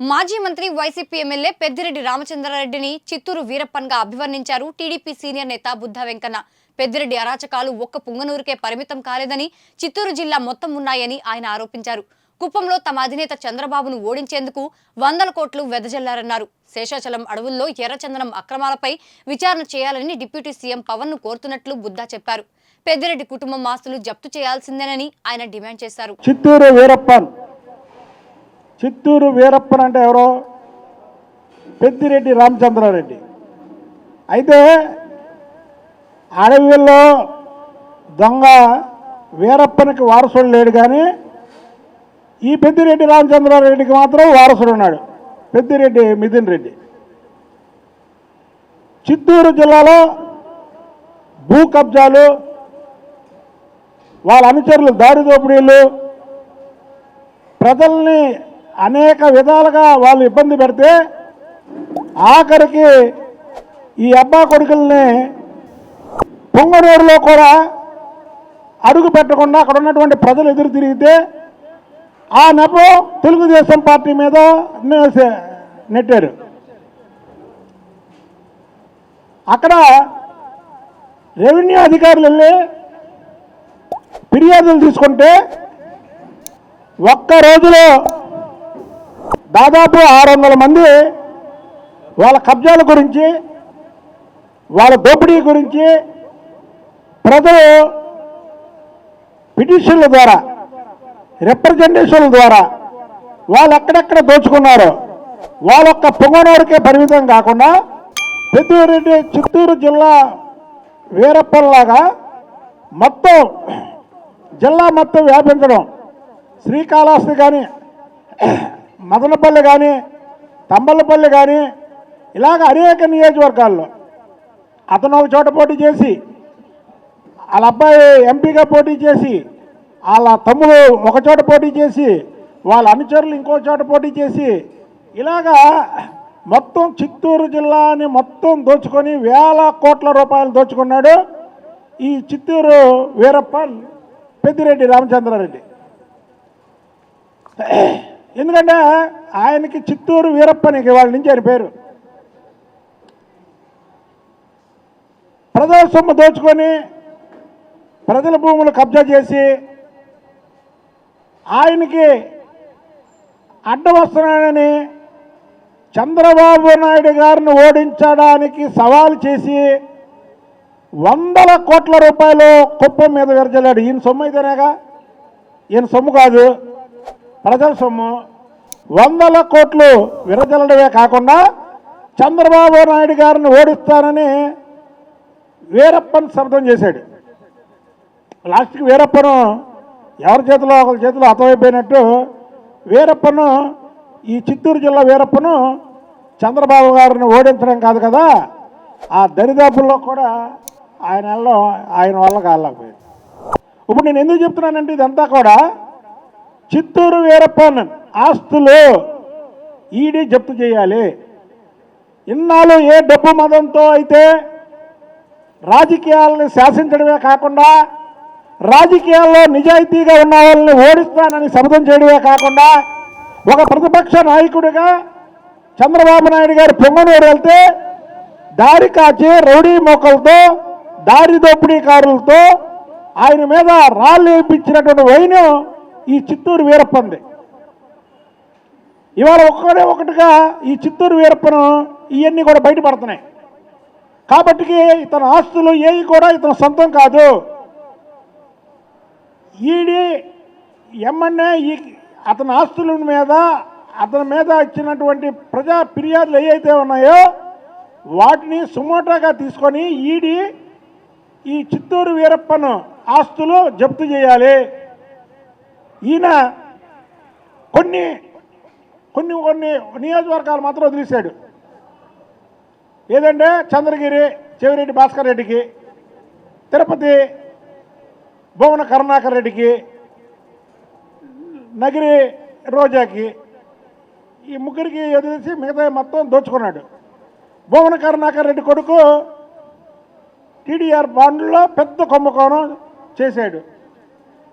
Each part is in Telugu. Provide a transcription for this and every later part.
మాజీ మంత్రి వైసీపీ ఎమ్మెల్యే పెద్దిరెడ్డి రామచంద్రారెడ్డిని చిత్తూరు వీరప్పన్గా అభివర్ణించారు టీడీపీ సీనియర్ నేత బుద్ధ వెంకన్న. పెద్దిరెడ్డి అరాచకాలు ఒక్క పుంగనూరుకే పరిమితం కాలేదని చిత్తూరు జిల్లా మొత్తం ఉన్నాయని ఆయన ఆరోపించారు. కుప్పంలో తమ అధినేత చంద్రబాబును ఓడించేందుకు వందల కోట్లు వెదజల్లారన్నారు. శేషాచలం అడవుల్లో ఎర్రచందనం అక్రమాలపై విచారణ చేయాలని డిప్యూటీ సీఎం పవన్ను కోరుతున్నట్లు బుద్ధా చెప్పారు. పెద్దిరెడ్డి కుటుంబం ఆస్తులు జప్తు చేయాల్సిందేనని ఆయన డిమాండ్ చేశారు. చిత్తూరు వీరప్పన్ చిత్తూరు వీరప్పన్ అంటే ఎవరో? పెద్దిరెడ్డి రామచంద్రారెడ్డి. అయితే అడవిలో దొంగ వీరప్పనికి వారసుడు లేడు కానీ ఈ పెద్దిరెడ్డి రామచంద్రారెడ్డికి మాత్రం వారసుడు ఉన్నాడు. పెద్దిరెడ్డి మిథున్ రెడ్డి. చిత్తూరు జిల్లాలో భూ కబ్జాలు వాళ్ళ అనుచరులు దారి దోపిడీలు ప్రజల్ని అనేక విధాలుగా వాళ్ళు ఇబ్బంది పెడితే ఆఖరికి ఈ అబ్బా కొడుకుల్ని పొంగనూరులో కూడా అడుగు పెట్టకుండా అక్కడ ఉన్నటువంటి ప్రజలు ఎదురు తిరిగితే ఆ నెపం తెలుగుదేశం పార్టీ మీద నెట్టారు. అక్కడ రెవెన్యూ అధికారులు వెళ్ళి ఫిర్యాదులు తీసుకుంటే ఒక్క రోజులో దాదాపు ఆరు వందల మంది వాళ్ళ కబ్జాల గురించి వాళ్ళ దోపిడీ గురించి ప్రజలు పిటిషన్ల ద్వారా రిప్రజెంటేషన్ల ద్వారా వాళ్ళు ఎక్కడెక్కడ దోచుకున్నారో వాళ్ళొక్క పొంగనూరుకే పరిమితం కాకుండా పెద్దూరెడ్డి చిత్తూరు జిల్లా వీరప్పల్లాగా మొత్తం జిల్లా మొత్తం వ్యాపించడం శ్రీకాళహస్తి కానీ మదనపల్లి కానీ తంబలపల్లి కానీ ఇలాగ అనేక నియోజకవర్గాల్లో అతను ఒక చోట పోటీ చేసి వాళ్ళ అబ్బాయి ఎంపీగా పోటీ చేసి వాళ్ళ తమ్ముడు ఒక చోట పోటీ చేసి వాళ్ళ అనుచరులు ఇంకో చోట పోటీ చేసి ఇలాగా మొత్తం చిత్తూరు జిల్లాని మొత్తం దోచుకొని వేల కోట్ల రూపాయలు దోచుకున్నాడు ఈ చిత్తూరు వీరప్పన్ పెద్దిరెడ్డి రామచంద్రారెడ్డి. ఎందుకంటే ఆయనకి చిత్తూరు వీరప్పనికి వాళ్ళ నుంచి ఆయన పేరు. ప్రజల సొమ్ము దోచుకొని ప్రజల భూములు కబ్జా చేసి ఆయనకి అడ్డం వస్తున్నాడని చంద్రబాబు నాయుడు గారిని ఓడించడానికి సవాల్ చేసి వందల కోట్ల రూపాయలు కుప్పం మీద విరజల్లాడు. ఈయన సొమ్ము అయితేనేగా? ఈయన సొమ్ము కాదు. ప్రజల సొమ్ము వందల కోట్లు విరజల్లడమే కాకుండా చంద్రబాబు నాయుడు గారిని ఓడిస్తానని వీరప్పను శబ్దం చేశాడు. లాస్ట్కి వీరప్పను ఎవరి చేతిలో ఒకరి చేతిలో హతమైపోయినట్టు వీరప్పను ఈ చిత్తూరు జిల్లా వీరప్పను చంద్రబాబు గారిని ఓడించడం కాదు కదా ఆ దరిదాపుల్లో కూడా ఆయన ఆయన వల్ల కాలేకపోయింది ఇప్పుడు నేను ఎందుకు చెప్తున్నానంటే ఇదంతా కూడా చిత్తూరు వీరప్పన్ ఆస్తులు ఈడీ జప్తు చేయాలి. ఇన్నాళ్ళు ఏ డబ్బు మదంతో అయితే రాజకీయాలను శాసించడమే కాకుండా రాజకీయాల్లో నిజాయితీగా ఉన్న వాళ్ళని ఓడిస్తానని శబ్దం చేయడమే కాకుండా ఒక ప్రతిపక్ష నాయకుడిగా చంద్రబాబు నాయుడు గారు పొంగనూరు వెళ్తే దారి కాచి రౌడీ మొక్కలతో దారి దోపిడీకారులతో ఆయన మీద రాళ్ళు వేయించినటువంటి వైను ఈ చిత్తూరు వీరప్పంది. ఇవాళ ఒక్కడే ఒకటిగా ఈ చిత్తూరు వీరప్పను ఇవన్నీ కూడా బయటపడుతున్నాయి. కాబట్టి ఇతని ఆస్తులు ఏవి కూడా ఇతని సొంతం కాదు. ఈడీ ఎమ్మెన్యే ఈ అతని ఆస్తుల మీద అతని మీద ఇచ్చినటువంటి ప్రజా ఫిర్యాదులు ఏవైతే ఉన్నాయో వాటిని సుమోటాగా తీసుకొని ఈడీ ఈ చిత్తూరు వీరప్పను ఆస్తులు జప్తు చేయాలి. ఈయన కొన్ని కొన్ని కొన్ని నియోజకవర్గాలు మాత్రం వదిలేశాడు. ఏదంటే చంద్రగిరి చెవిరెడ్డి భాస్కర్ రెడ్డికి తిరుపతి భువన కరుణాకర్ రెడ్డికి నగిరి రోజాకి ఈ ముగ్గురికి వదిలేసి మిగతా మొత్తం దోచుకున్నాడు. భువన కరుణాకర్ రెడ్డి కొడుకు టీడీఆర్ బాండ్లో పెద్ద కుంభకోణం చేశాడు.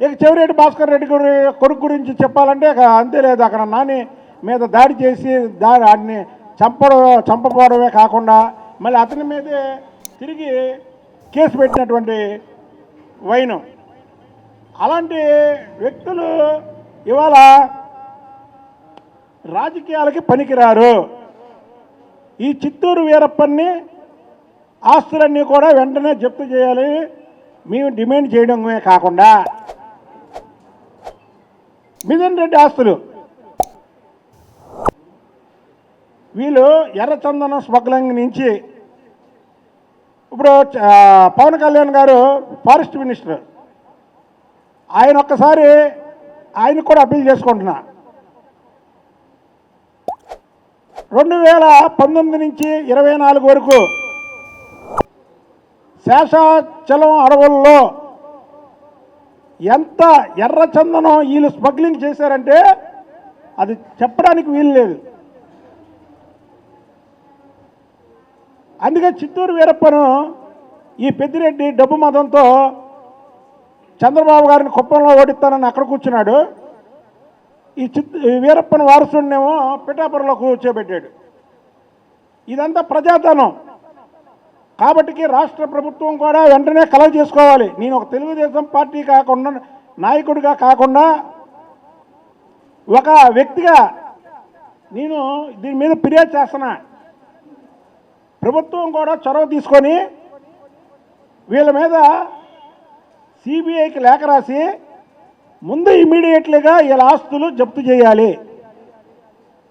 ఇక చెవిరెడ్డి భాస్కర్ రెడ్డి గురి కొడుకు గురించి చెప్పాలంటే ఇక అంతే లేదు. అక్కడ నాని మీద దాడి చేసి దాడి వాడిని చంపడం చంపపోవడమే కాకుండా మళ్ళీ అతని మీదే తిరిగి కేసు పెట్టినటువంటి వైనం. అలాంటి వ్యక్తులు ఇవాళ రాజకీయాలకి పనికిరారు. ఈ చిత్తూరు వీరప్పన్ని ఆస్తులన్నీ కూడా వెంటనే జప్తు చేయాలి మేము డిమాండ్ చేయడమే కాకుండా మిథున్ రెడ్డి ఆస్తులు. వీళ్ళు ఎర్రచందనం స్మగ్లింగ్ నుంచి ఇప్పుడు పవన్ కళ్యాణ్ గారు ఫారెస్ట్ మినిస్టర్. ఆయన ఒక్కసారి ఆయన కూడా అప్పీల్ చేసుకుంటున్నా. రెండు వేల పంతొమ్మిది నుంచి ఇరవై నాలుగు వరకు శేషాచలం అడవుల్లో ఎంత ఎర్రచందనం వీళ్ళు స్మగ్లింగ్ చేశారంటే అది చెప్పడానికి వీలు లేదు. అందుకే చిత్తూరు వీరప్పను ఈ పెద్దిరెడ్డి డబ్బు మతంతో చంద్రబాబు గారిని కుప్పంలో ఓడిస్తానని అక్కడ కూర్చున్నాడు. ఈ చిత్ వీరప్పని వారసుడినేమో పిఠాపురంలో కూర్చోబెట్టాడు. ఇదంతా ప్రజాధనం. కాబట్టికి రాష్ట్ర ప్రభుత్వం కూడా వెంటనే కలవ చేసుకోవాలి. నేను ఒక తెలుగుదేశం పార్టీ కాకుండా నాయకుడిగా కాకుండా ఒక వ్యక్తిగా నేను దీని మీద ఫిర్యాదు చేస్తున్నా. ప్రభుత్వం కూడా చొరవ తీసుకొని వీళ్ళ మీద సిబిఐకి లేఖ రాసి ముందు ఇమీడియట్లీగా వీళ్ళ ఆస్తులు జప్తు చేయాలి.